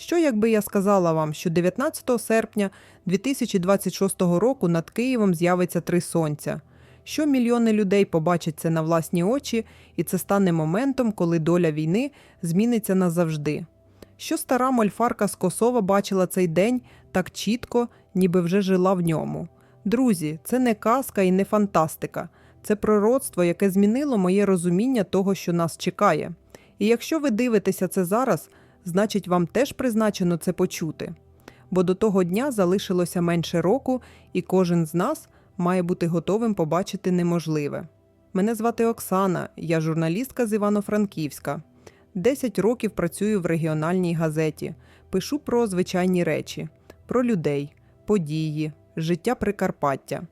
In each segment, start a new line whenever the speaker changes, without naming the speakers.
Що якби я сказала вам, що 19 серпня 2026 року над Києвом з'явиться три сонця? Що мільйони людей побачать це на власні очі, і це стане моментом, коли доля війни зміниться назавжди? Що стара мольфарка з Косова бачила цей день так чітко, ніби вже жила в ньому? Друзі, це не казка і не фантастика, це пророцтво, яке змінило моє розуміння того, що нас чекає. І якщо ви дивитеся це зараз, значить вам теж призначено це почути. Бо до того дня залишилося менше року, і кожен з нас має бути готовим побачити неможливе. Мене звати Оксана, я журналістка з Івано-Франківська. Десять років працюю в регіональній газеті, пишу про звичайні речі, про людей, події, життя Прикарпаття.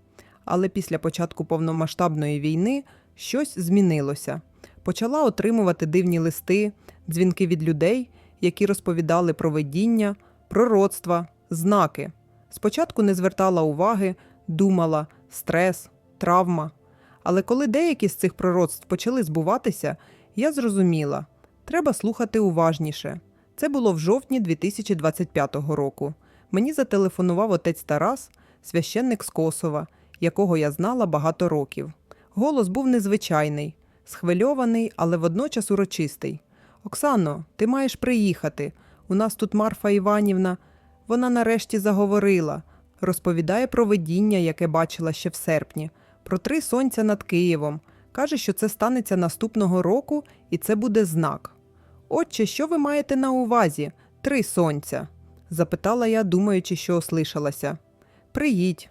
Але після початку повномасштабної війни щось змінилося. Почала отримувати дивні листи, дзвінки від людей, які розповідали про видіння, пророцтва, знаки. Спочатку не звертала уваги, думала стрес, травма. Але коли деякі з цих пророцтв почали збуватися, я зрозуміла, треба слухати уважніше. Це було в жовтні 2025 року. Мені зателефонував отець Тарас, священник з Косова, якого я знала багато років. Голос був незвичайний, схвильований, але водночас урочистий. Оксано, ти маєш приїхати. У нас тут Марфа Іванівна. Вона нарешті заговорила, розповідає про видіння, яке бачила ще в серпні, про три сонця над Києвом. Каже, що це станеться наступного року, і це буде знак. Отче, що ви маєте на увазі? Три сонця? запитала я, думаючи, що ослишалася. Приїдь,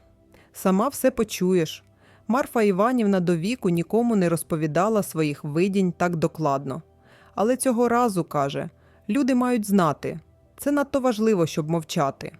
сама все почуєш. Марфа Іванівна до віку нікому не розповідала своїх видінь так докладно. Але цього разу каже: люди мають знати, це надто важливо, щоб мовчати.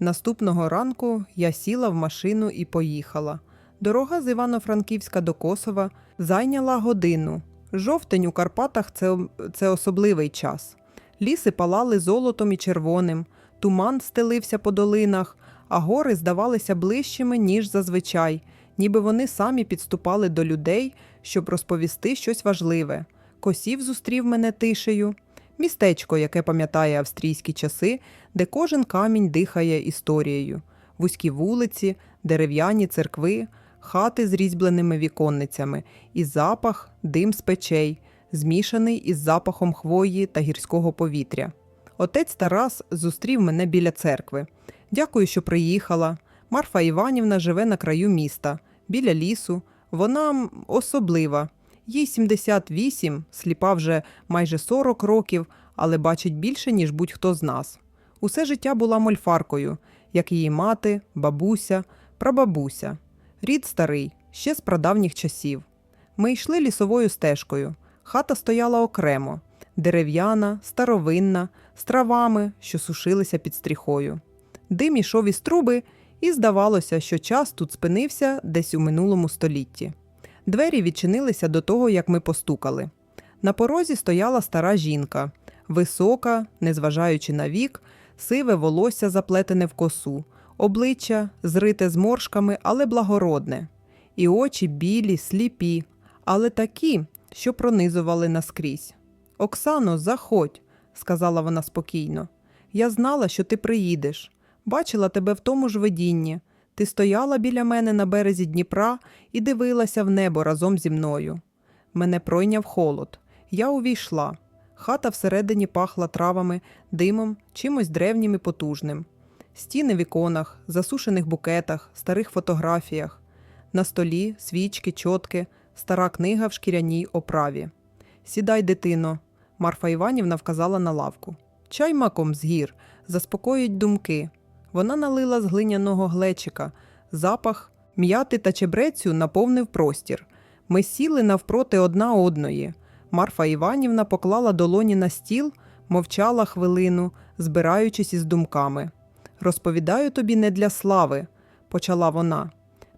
Наступного ранку я сіла в машину і поїхала. Дорога з Івано-Франківська до Косова зайняла годину. Жовтень у Карпатах це, це особливий час. Ліси палали золотом і червоним, туман стелився по долинах, а гори здавалися ближчими, ніж зазвичай, ніби вони самі підступали до людей, щоб розповісти щось важливе. Косів зустрів мене тишею. Містечко, яке пам'ятає австрійські часи, де кожен камінь дихає історією, вузькі вулиці, дерев'яні церкви, хати з різьбленими віконницями, і запах, дим з печей, змішаний із запахом хвої та гірського повітря. Отець Тарас зустрів мене біля церкви. Дякую, що приїхала. Марфа Іванівна живе на краю міста, біля лісу. Вона особлива. Їй 78, сліпа вже майже 40 років, але бачить більше, ніж будь-хто з нас. Усе життя була мольфаркою, як її мати, бабуся, прабабуся. Рід старий, ще з прадавніх часів. Ми йшли лісовою стежкою. Хата стояла окремо, дерев'яна, старовинна, з травами, що сушилися під стріхою. Дим ішов із труби, і здавалося, що час тут спинився десь у минулому столітті. Двері відчинилися до того, як ми постукали. На порозі стояла стара жінка, висока, незважаючи на вік, сиве волосся заплетене в косу, обличчя зрите зморшками, але благородне, і очі білі, сліпі, але такі, що пронизували наскрізь. Оксано, заходь, сказала вона спокійно. Я знала, що ти приїдеш. Бачила тебе в тому ж видінні. Ти стояла біля мене на березі Дніпра і дивилася в небо разом зі мною. Мене пройняв холод. Я увійшла. Хата всередині пахла травами, димом, чимось древнім і потужним. Стіни в іконах, засушених букетах, старих фотографіях. На столі свічки, чотки, стара книга в шкіряній оправі. Сідай, дитино, Марфа Іванівна вказала на лавку. Чай маком з гір, заспокоїть думки. Вона налила з глиняного глечика. Запах м'яти та чебрецю наповнив простір. Ми сіли навпроти одна одної. Марфа Іванівна поклала долоні на стіл, мовчала хвилину, збираючись із думками. Розповідаю тобі не для слави, почала вона.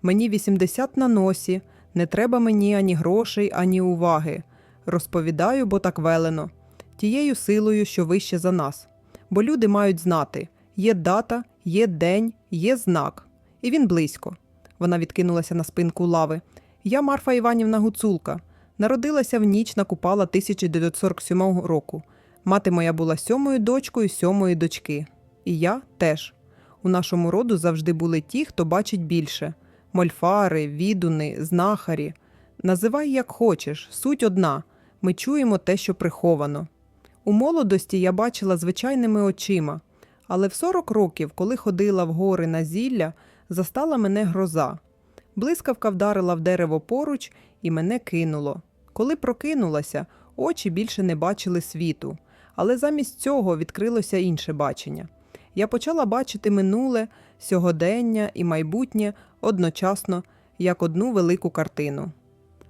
Мені 80 на носі, не треба мені ані грошей, ані уваги. Розповідаю, бо так велено, тією силою, що вище за нас. Бо люди мають знати є дата, є день, є знак. І він близько. Вона відкинулася на спинку лави. Я Марфа Іванівна Гуцулка. Народилася в ніч на купала 1947 року. Мати моя була сьомою дочкою сьомої дочки. І я теж. У нашому роду завжди були ті, хто бачить більше: мольфари, відуни, знахарі. Називай як хочеш, суть одна. Ми чуємо те, що приховано. У молодості я бачила звичайними очима, але в 40 років, коли ходила в гори на зілля, застала мене гроза. Блискавка вдарила в дерево поруч і мене кинуло. Коли прокинулася, очі більше не бачили світу, але замість цього відкрилося інше бачення. Я почала бачити минуле, сьогодення і майбутнє одночасно, як одну велику картину.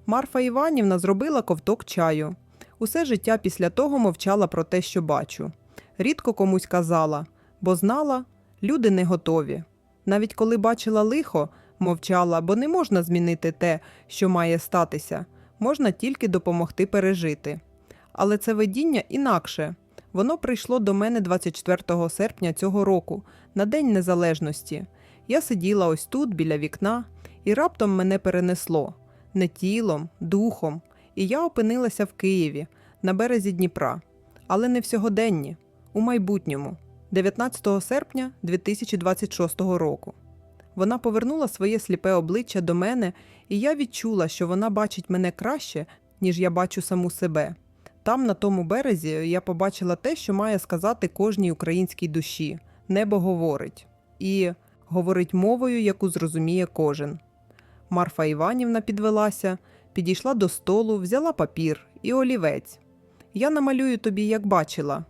Марфа Іванівна зробила ковток чаю. Усе життя після того мовчала про те, що бачу. Рідко комусь казала, бо знала, люди не готові. Навіть коли бачила лихо, мовчала, бо не можна змінити те, що має статися, можна тільки допомогти пережити. Але це видіння інакше. Воно прийшло до мене 24 серпня цього року, на День Незалежності. Я сиділа ось тут, біля вікна, і раптом мене перенесло не тілом, духом, і я опинилася в Києві, на березі Дніпра, але не в сьогоденні, у майбутньому, 19 серпня 2026 року. Вона повернула своє сліпе обличчя до мене, і я відчула, що вона бачить мене краще, ніж я бачу саму себе. Там, на тому березі, я побачила те, що має сказати кожній українській душі. Небо говорить. І говорить мовою, яку зрозуміє кожен. Марфа Іванівна підвелася, підійшла до столу, взяла папір і олівець. Я намалюю тобі, як бачила.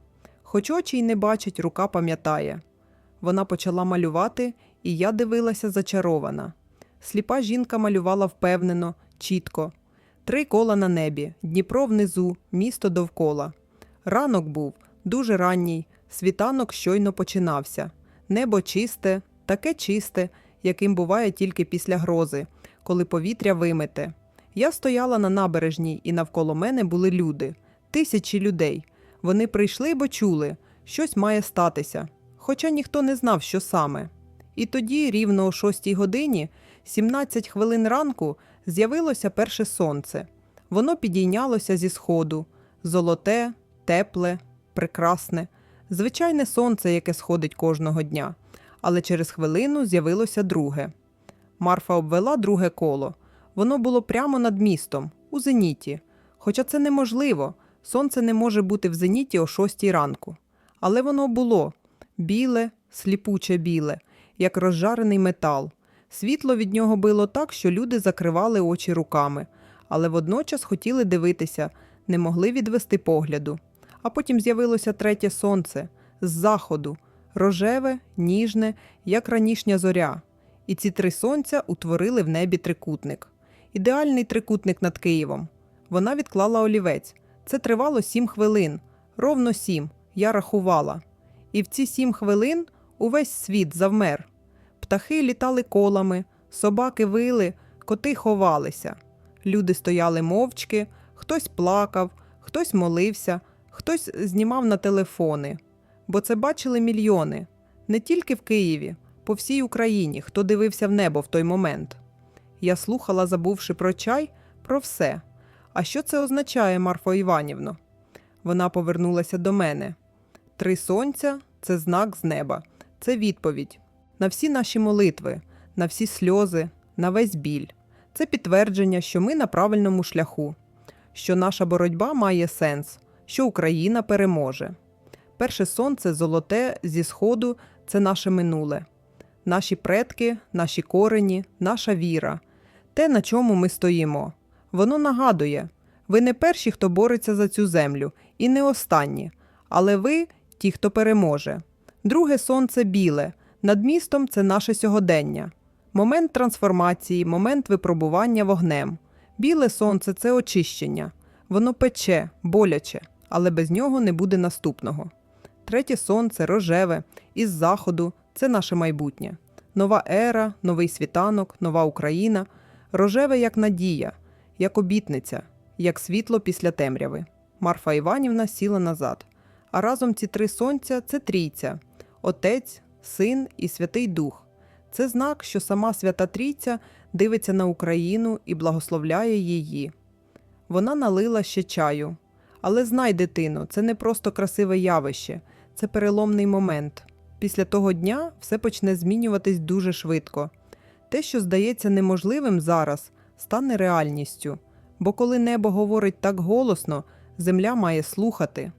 Хоч очі й не бачать, рука пам'ятає. Вона почала малювати, і я дивилася зачарована. Сліпа жінка малювала впевнено, чітко. Три кола на небі, Дніпро внизу, місто довкола. Ранок був дуже ранній, світанок щойно починався. Небо чисте, таке чисте, яким буває тільки після грози, коли повітря вимите. Я стояла на набережній, і навколо мене були люди, тисячі людей. Вони прийшли, бо чули, щось має статися, хоча ніхто не знав, що саме. І тоді, рівно о шостій годині, 17 хвилин ранку, з'явилося перше сонце. Воно підійнялося зі сходу золоте, тепле, прекрасне, звичайне сонце, яке сходить кожного дня. Але через хвилину з'явилося друге. Марфа обвела друге коло. Воно було прямо над містом, у зеніті. Хоча це неможливо, сонце не може бути в зеніті о шостій ранку. Але воно було біле, сліпуче біле, як розжарений метал. Світло від нього било так, що люди закривали очі руками, але водночас хотіли дивитися, не могли відвести погляду. А потім з'явилося третє сонце з заходу, рожеве, ніжне, як ранішня зоря. І ці три сонця утворили в небі трикутник. Ідеальний трикутник над Києвом. Вона відклала олівець. Це тривало сім хвилин, ровно сім. Я рахувала. І в ці сім хвилин увесь світ завмер. Птахи літали колами, собаки вили, коти ховалися. Люди стояли мовчки, хтось плакав, хтось молився, хтось знімав на телефони. Бо це бачили мільйони не тільки в Києві, по всій Україні, хто дивився в небо в той момент. Я слухала, забувши про чай, про все. А що це означає, Марфо Іванівно? Вона повернулася до мене. Три сонця це знак з неба, це відповідь на всі наші молитви, на всі сльози, на весь біль. Це підтвердження, що ми на правильному шляху, що наша боротьба має сенс, що Україна переможе. Перше сонце золоте зі сходу це наше минуле, наші предки, наші корені, наша віра, те, на чому ми стоїмо. Воно нагадує, ви не перші, хто бореться за цю землю, і не останні, але ви ті, хто переможе. Друге сонце біле, над містом це наше сьогодення. Момент трансформації, момент випробування вогнем. Біле сонце це очищення. Воно пече, боляче, але без нього не буде наступного. Третє сонце рожеве, із заходу це наше майбутнє. Нова ера, новий світанок, нова Україна, рожеве як надія, як обітниця, як світло після темряви. Марфа Іванівна сіла назад. А разом ці три сонця це трійця Отець, Син і Святий Дух. Це знак, що сама Свята Трійця дивиться на Україну і благословляє її. Вона налила ще чаю, Але знай, дитино, це не просто красиве явище, це переломний момент. Після того дня все почне змінюватись дуже швидко. Те, що здається неможливим зараз, стане реальністю. Бо коли небо говорить так голосно, земля має слухати.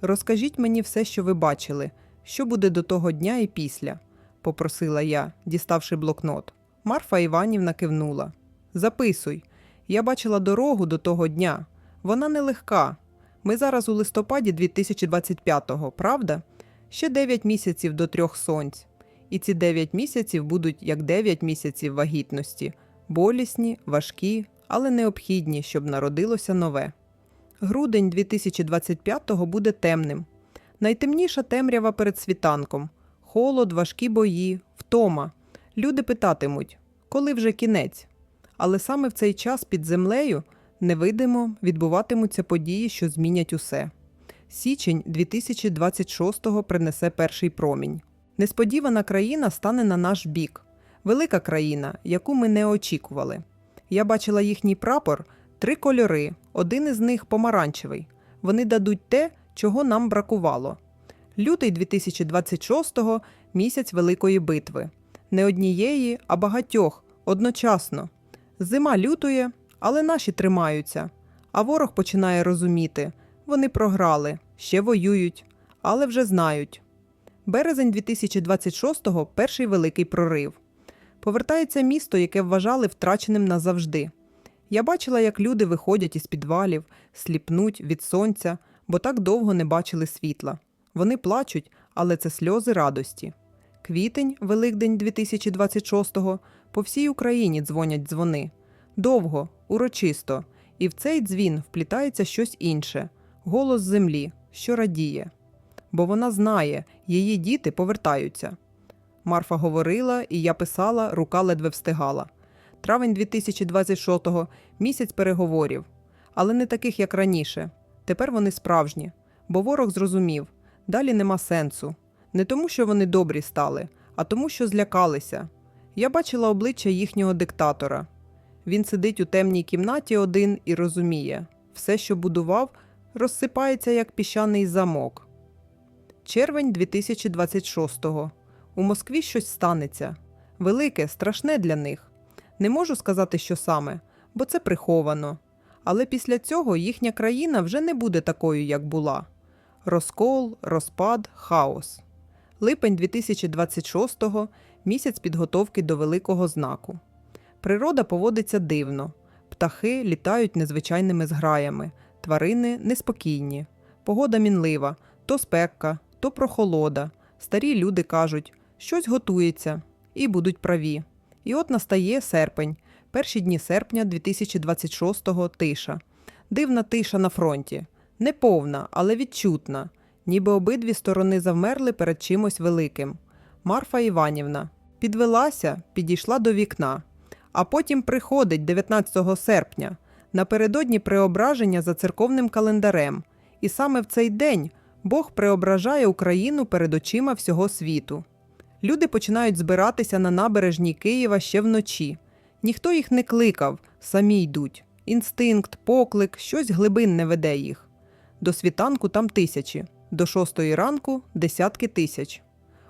Розкажіть мені все, що ви бачили, що буде до того дня і після, попросила я, діставши блокнот. Марфа Іванівна кивнула. Записуй. Я бачила дорогу до того дня. Вона нелегка. Ми зараз у листопаді 2025-го, правда? Ще 9 місяців до трьох сонць. І ці 9 місяців будуть як 9 місяців вагітності, болісні, важкі, але необхідні, щоб народилося нове. Грудень 2025-го буде темним. Найтемніша темрява перед світанком. Холод, важкі бої, втома. Люди питатимуть, коли вже кінець. Але саме в цей час під землею невидимо відбуватимуться події, що змінять усе. Січень 2026-го принесе перший промінь. Несподівана країна стане на наш бік. Велика країна, яку ми не очікували. Я бачила їхній прапор, три кольори, один із них помаранчевий. Вони дадуть те, чого нам бракувало. Лютий 2026-го місяць великої битви. Не однієї, а багатьох одночасно. Зима лютує, але наші тримаються. А ворог починає розуміти вони програли, ще воюють, але вже знають. Березень 2026-го перший великий прорив. Повертається місто, яке вважали втраченим назавжди. Я бачила, як люди виходять із підвалів, сліпнуть від сонця, бо так довго не бачили світла. Вони плачуть, але це сльози радості. Квітень, Великдень 2026-го, по всій Україні дзвонять дзвони. Довго, урочисто, і в цей дзвін вплітається щось інше голос землі, що радіє. Бо вона знає, її діти повертаються. Марфа говорила, і я писала, рука ледве встигала. Травень 2026-го місяць переговорів, але не таких, як раніше. Тепер вони справжні, бо ворог зрозумів далі нема сенсу. Не тому, що вони добрі стали, а тому, що злякалися. Я бачила обличчя їхнього диктатора. Він сидить у темній кімнаті один і розуміє все, що будував, розсипається як піщаний замок. Червень 2026-го. У Москві щось станеться. Велике, страшне для них. Не можу сказати, що саме, бо це приховано. Але після цього їхня країна вже не буде такою, як була. Розкол, розпад, хаос. Липень 2026-го місяць підготовки до великого знаку. Природа поводиться дивно. Птахи літають незвичайними зграями, тварини неспокійні. Погода мінлива, то спекка, то прохолода. Старі люди кажуть, щось готується, і будуть праві. І от настає серпень, перші дні серпня 2026-го тиша. Дивна тиша на фронті. Неповна, але відчутна, ніби обидві сторони завмерли перед чимось великим. Марфа Іванівна підвелася, підійшла до вікна, а потім приходить 19 серпня, напередодні преображення за церковним календарем. І саме в цей день Бог преображає Україну перед очима всього світу. Люди починають збиратися на набережній Києва ще вночі. Ніхто їх не кликав, самі йдуть. Інстинкт, поклик, щось глибинне веде їх. До світанку там тисячі, до шостої ранку десятки тисяч.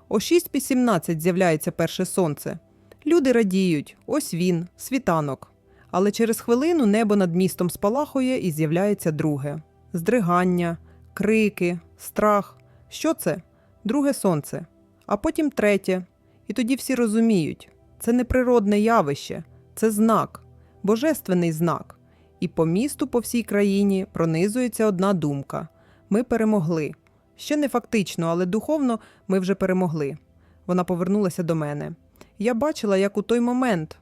О 6.17 з'являється перше сонце. Люди радіють, ось він, світанок. Але через хвилину небо над містом спалахує і з'являється друге: здригання, крики, страх. Що це? Друге сонце. А потім третє. І тоді всі розуміють, це не природне явище, це знак, божественний знак. І по місту, по всій країні пронизується одна думка: ми перемогли. Ще не фактично, але духовно ми вже перемогли. Вона повернулася до мене. Я бачила, як у той момент,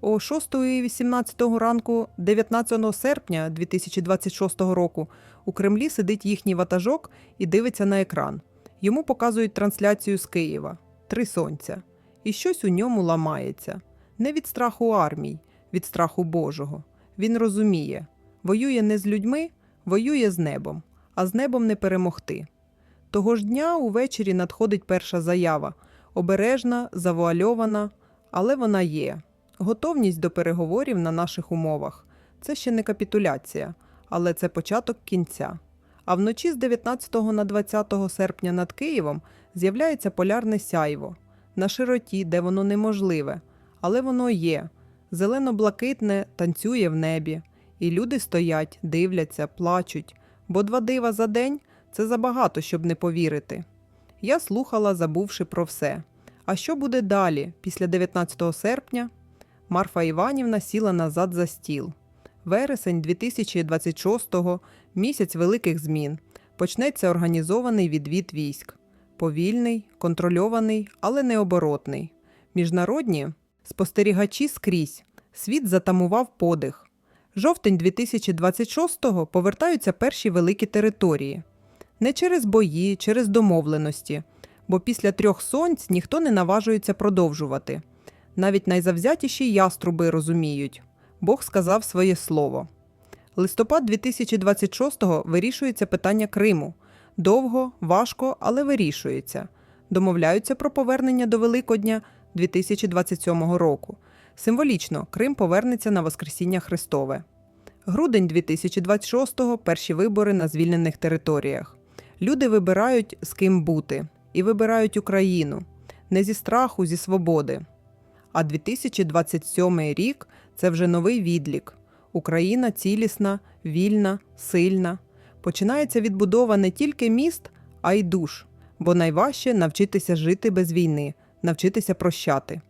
о 6.18 ранку, 19 серпня 2026 року, у Кремлі сидить їхній ватажок і дивиться на екран. Йому показують трансляцію з Києва Три сонця. І щось у ньому ламається. Не від страху армій, від страху Божого. Він розуміє воює не з людьми, воює з небом, а з небом не перемогти. Того ж дня увечері надходить перша заява обережна, завуальована, але вона є. Готовність до переговорів на наших умовах це ще не капітуляція, але це початок кінця. А вночі з 19 на 20 серпня над Києвом з'являється полярне сяйво на широті, де воно неможливе, але воно є. Зелено-блакитне танцює в небі, і люди стоять, дивляться, плачуть, бо два дива за день це забагато, щоб не повірити. Я слухала, забувши про все. А що буде далі, після 19 серпня? Марфа Іванівна сіла назад за стіл. Вересень 2026-го, місяць великих змін. Почнеться організований відвід військ. Повільний, контрольований, але необоротний. Міжнародні спостерігачі скрізь. Світ затамував подих. Жовтень 2026-го повертаються перші великі території. Не через бої, через домовленості, бо після трьох сонць ніхто не наважується продовжувати. Навіть найзавзятіші яструби розуміють. Бог сказав своє слово. Листопад 2026-го вирішується питання Криму. Довго, важко, але вирішується. Домовляються про повернення до Великодня 2027 року. Символічно Крим повернеться на Воскресіння Христове. Грудень 2026-го перші вибори на звільнених територіях. Люди вибирають з ким бути і вибирають Україну не зі страху, зі свободи. А 2027 рік це вже новий відлік. Україна цілісна, вільна, сильна. Починається відбудова не тільки міст, а й душ, бо найважче навчитися жити без війни, навчитися прощати.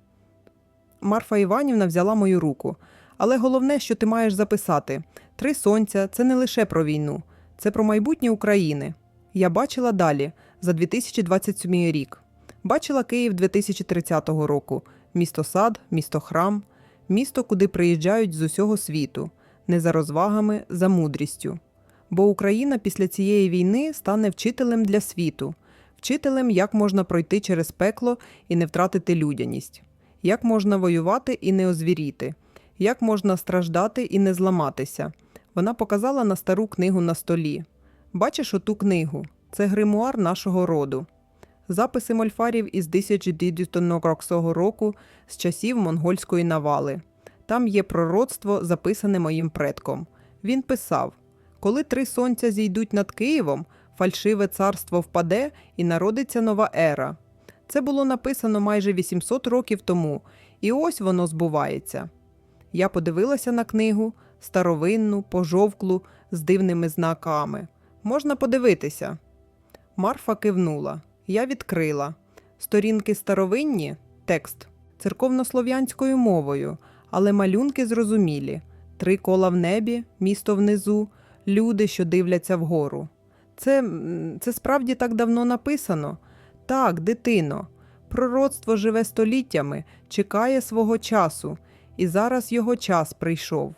Марфа Іванівна взяла мою руку. Але головне, що ти маєш записати: три сонця це не лише про війну, це про майбутнє України. Я бачила далі, за 2027 рік. Бачила Київ 2030 року, місто сад, місто храм, місто, куди приїжджають з усього світу, не за розвагами, за мудрістю. Бо Україна після цієї війни стане вчителем для світу, вчителем, як можна пройти через пекло і не втратити людяність, як можна воювати і не озвіріти, як можна страждати і не зламатися. Вона показала на стару книгу на столі. Бачиш оту книгу? Це гримуар нашого роду. Записи мольфарів із 1900 року з часів монгольської навали. Там є пророцтво, записане моїм предком. Він писав: коли три сонця зійдуть над Києвом, фальшиве царство впаде і народиться нова ера. Це було написано майже 800 років тому, і ось воно збувається. Я подивилася на книгу старовинну, пожовклу, з дивними знаками. Можна подивитися. Марфа кивнула. Я відкрила. Сторінки старовинні текст церковнослов'янською мовою, але малюнки зрозумілі: три кола в небі, місто внизу, люди, що дивляться вгору. Це, це справді так давно написано? Так, дитино. Пророцтво живе століттями, чекає свого часу, і зараз його час прийшов.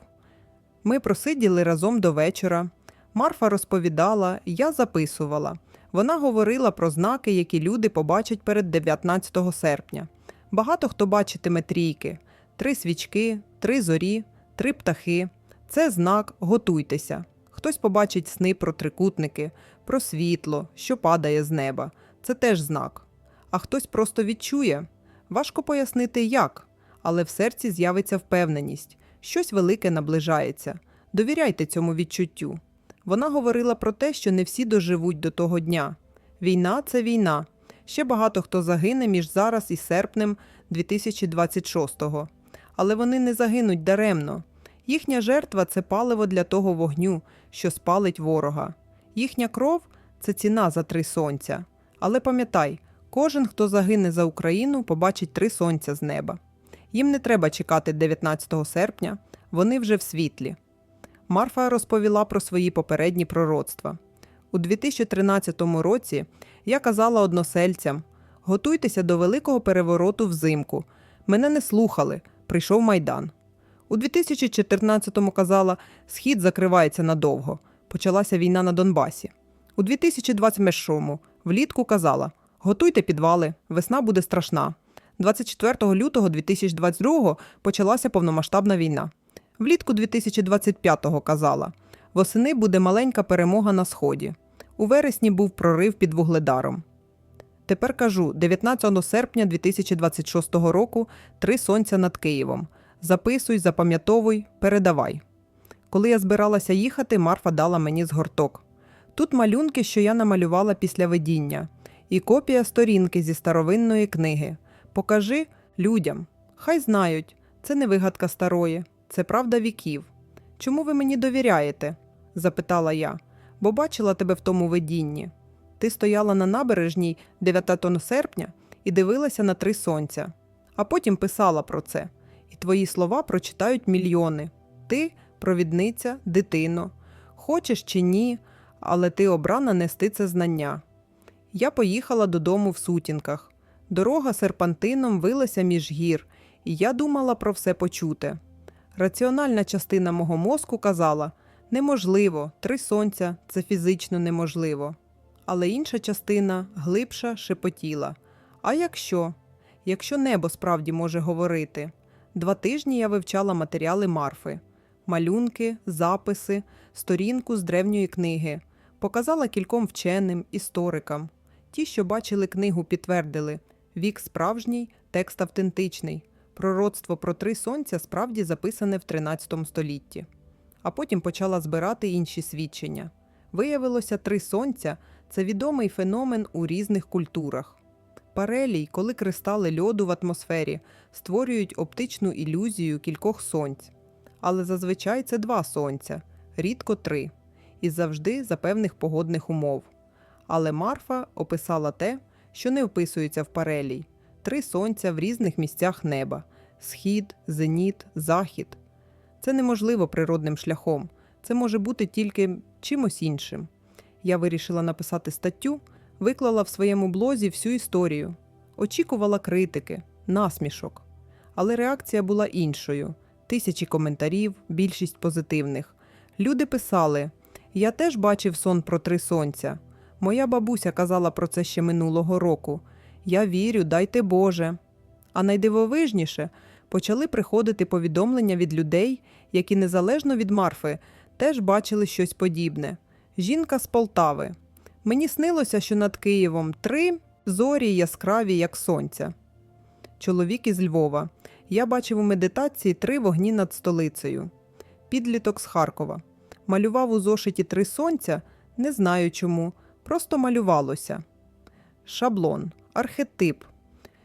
Ми просиділи разом до вечора. Марфа розповідала, я записувала. Вона говорила про знаки, які люди побачать перед 19 серпня. Багато хто бачитиме трійки: три свічки, три зорі, три птахи. Це знак готуйтеся. Хтось побачить сни про трикутники, про світло, що падає з неба. Це теж знак. А хтось просто відчує. Важко пояснити, як, але в серці з'явиться впевненість, щось велике наближається. Довіряйте цьому відчуттю. Вона говорила про те, що не всі доживуть до того дня. Війна це війна. Ще багато хто загине між зараз і серпнем 2026-го. Але вони не загинуть даремно. Їхня жертва це паливо для того вогню, що спалить ворога. Їхня кров це ціна за три сонця. Але пам'ятай, кожен, хто загине за Україну, побачить три сонця з неба. Їм не треба чекати 19 серпня, вони вже в світлі. Марфа розповіла про свої попередні пророцтва. У 2013 році я казала односельцям: готуйтеся до великого перевороту взимку. Мене не слухали, прийшов майдан. У 2014-му казала, схід закривається надовго. Почалася війна на Донбасі. У 2021-му влітку казала: готуйте підвали, весна буде страшна. 24 лютого 2022-го почалася повномасштабна війна. Влітку 2025-го казала: восени буде маленька перемога на сході. У вересні був прорив під вугледаром. Тепер кажу: 19 серпня 2026 року три сонця над Києвом. Записуй, запам'ятовуй, передавай. Коли я збиралася їхати, Марфа дала мені згорток. Тут малюнки, що я намалювала після видіння, і копія сторінки зі старовинної книги. Покажи людям. Хай знають, це не вигадка старої, це правда віків. Чому ви мені довіряєте? запитала я, бо бачила тебе в тому видінні. Ти стояла на набережній 9 серпня і дивилася на три сонця, а потім писала про це. І твої слова прочитають мільйони. Ти провідниця, дитино. Хочеш чи ні, але ти обрана нести це знання. Я поїхала додому в сутінках. Дорога серпантином вилася між гір, і я думала про все почуте. Раціональна частина мого мозку казала неможливо, три сонця це фізично неможливо. Але інша частина, глибша, шепотіла. А якщо? Якщо небо справді може говорити? Два тижні я вивчала матеріали Марфи, малюнки, записи, сторінку з древньої книги, показала кільком вченим, історикам. Ті, що бачили книгу, підтвердили вік справжній, текст автентичний. Пророцтво про три сонця справді записане в 13 столітті. А потім почала збирати інші свідчення. Виявилося, три сонця це відомий феномен у різних культурах. Парелій, коли кристали льоду в атмосфері створюють оптичну ілюзію кількох сонць. Але зазвичай це два сонця, рідко три, і завжди за певних погодних умов. Але Марфа описала те, що не вписується в парелій три сонця в різних місцях неба схід, зеніт, захід. Це неможливо природним шляхом, це може бути тільки чимось іншим. Я вирішила написати статтю, виклала в своєму блозі всю історію, очікувала критики, насмішок. Але реакція була іншою: тисячі коментарів, більшість позитивних. Люди писали: Я теж бачив сон про три сонця. Моя бабуся казала про це ще минулого року. Я вірю, дайте Боже. А найдивовижніше почали приходити повідомлення від людей, які незалежно від Марфи теж бачили щось подібне. Жінка з Полтави. Мені снилося, що над Києвом три зорі яскраві, як сонця. Чоловік із Львова. Я бачив у медитації три вогні над столицею. Підліток з Харкова. Малював у зошиті три сонця, не знаю чому, просто малювалося. Шаблон, архетип.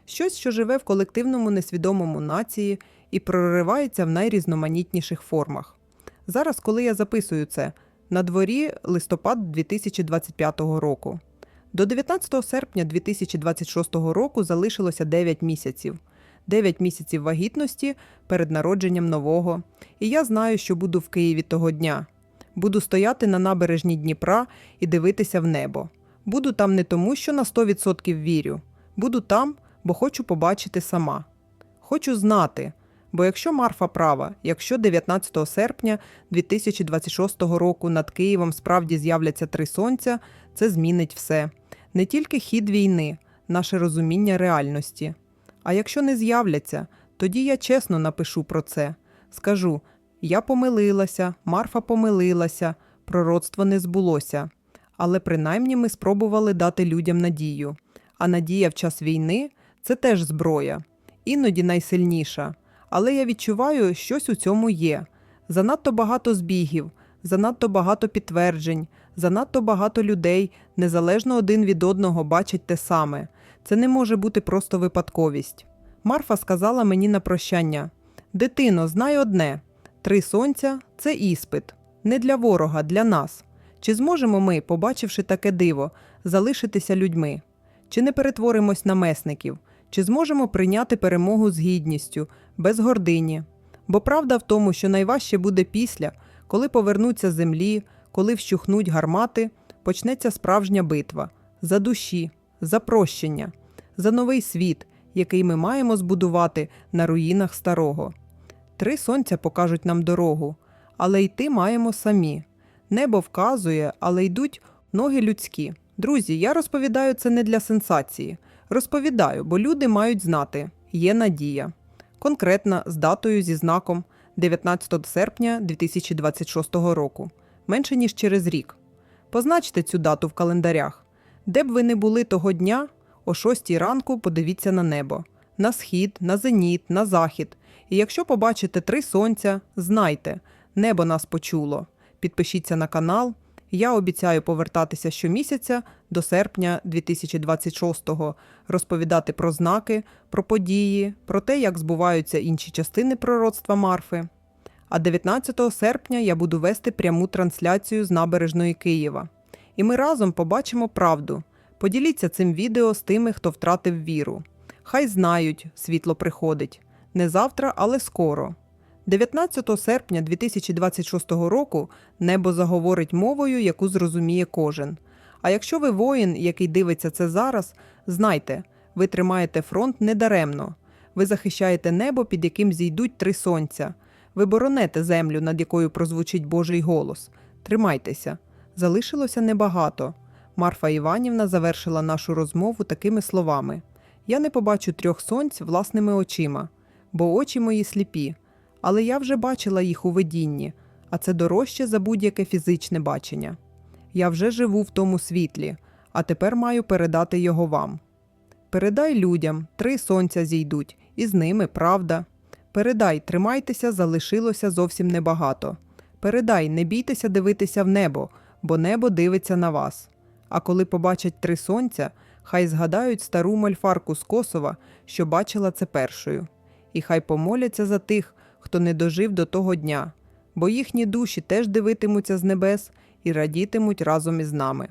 Щось, що живе в колективному несвідомому нації і проривається в найрізноманітніших формах. Зараз, коли я записую це, на дворі листопад 2025 року. До 19 серпня 2026 року залишилося 9 місяців. 9 місяців вагітності перед народженням нового. І я знаю, що буду в Києві того дня. Буду стояти на набережні Дніпра і дивитися в небо. Буду там не тому, що на 100% вірю. Буду там, бо хочу побачити сама. Хочу знати. Бо якщо Марфа права, якщо 19 серпня 2026 року над Києвом справді з'являться три сонця, це змінить все. Не тільки хід війни, наше розуміння реальності. А якщо не з'являться, тоді я чесно напишу про це. Скажу: я помилилася, Марфа помилилася, пророцтво не збулося. Але принаймні ми спробували дати людям надію. А надія в час війни це теж зброя, іноді найсильніша. Але я відчуваю, щось у цьому є. Занадто багато збігів, занадто багато підтверджень, занадто багато людей, незалежно один від одного, бачать те саме. Це не може бути просто випадковість. Марфа сказала мені на прощання: Дитино, знай одне: три сонця це іспит, не для ворога, для нас. Чи зможемо ми, побачивши таке диво, залишитися людьми? Чи не перетворимось на месників? Чи зможемо прийняти перемогу з гідністю, без гордині? Бо правда в тому, що найважче буде після, коли повернуться землі, коли вщухнуть гармати, почнеться справжня битва за душі, за прощення, за новий світ, який ми маємо збудувати на руїнах старого. Три сонця покажуть нам дорогу, але йти маємо самі. Небо вказує, але йдуть ноги людські. Друзі, я розповідаю це не для сенсації. Розповідаю, бо люди мають знати, є надія. Конкретна з датою зі знаком 19 серпня 2026 року, менше ніж через рік. Позначте цю дату в календарях. Де б ви не були того дня, о 6 ранку подивіться на небо, на схід, на зеніт, на захід. І якщо побачите три сонця, знайте, Небо нас почуло. Підпишіться на канал. Я обіцяю повертатися щомісяця до серпня 2026-го, розповідати про знаки, про події, про те, як збуваються інші частини пророцтва Марфи. А 19 серпня я буду вести пряму трансляцію з набережної Києва. І ми разом побачимо правду. Поділіться цим відео з тими, хто втратив віру. Хай знають, світло приходить. Не завтра, але скоро. 19 серпня 2026 року небо заговорить мовою, яку зрозуміє кожен. А якщо ви воїн, який дивиться це зараз, знайте, ви тримаєте фронт недаремно. Ви захищаєте небо, під яким зійдуть три сонця. Ви боронете землю, над якою прозвучить Божий голос. Тримайтеся. Залишилося небагато. Марфа Іванівна завершила нашу розмову такими словами: Я не побачу трьох сонць власними очима, бо очі мої сліпі. Але я вже бачила їх у видінні, а це дорожче за будь-яке фізичне бачення. Я вже живу в тому світлі, а тепер маю передати його вам. Передай людям, три сонця зійдуть, і з ними правда. Передай, тримайтеся, залишилося зовсім небагато. Передай, не бійтеся дивитися в небо, бо небо дивиться на вас. А коли побачать три сонця, хай згадають стару мольфарку з Косова, що бачила це першою. І хай помоляться за тих, хто не дожив до того дня, бо їхні душі теж дивитимуться з небес і радітимуть разом із нами.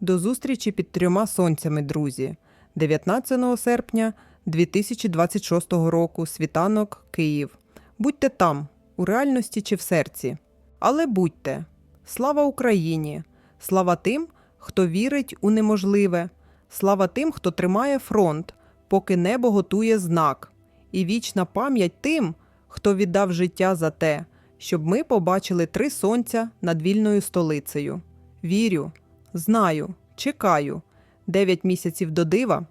До зустрічі під трьома сонцями, друзі, 19 серпня 2026 року, світанок, Київ. Будьте там, у реальності чи в серці. Але будьте. Слава Україні! Слава тим, хто вірить у неможливе, слава тим, хто тримає фронт, поки небо готує знак, і вічна пам'ять тим, хто віддав життя за те, щоб ми побачили три сонця над вільною столицею. Вірю, знаю, чекаю. Дев'ять місяців до дива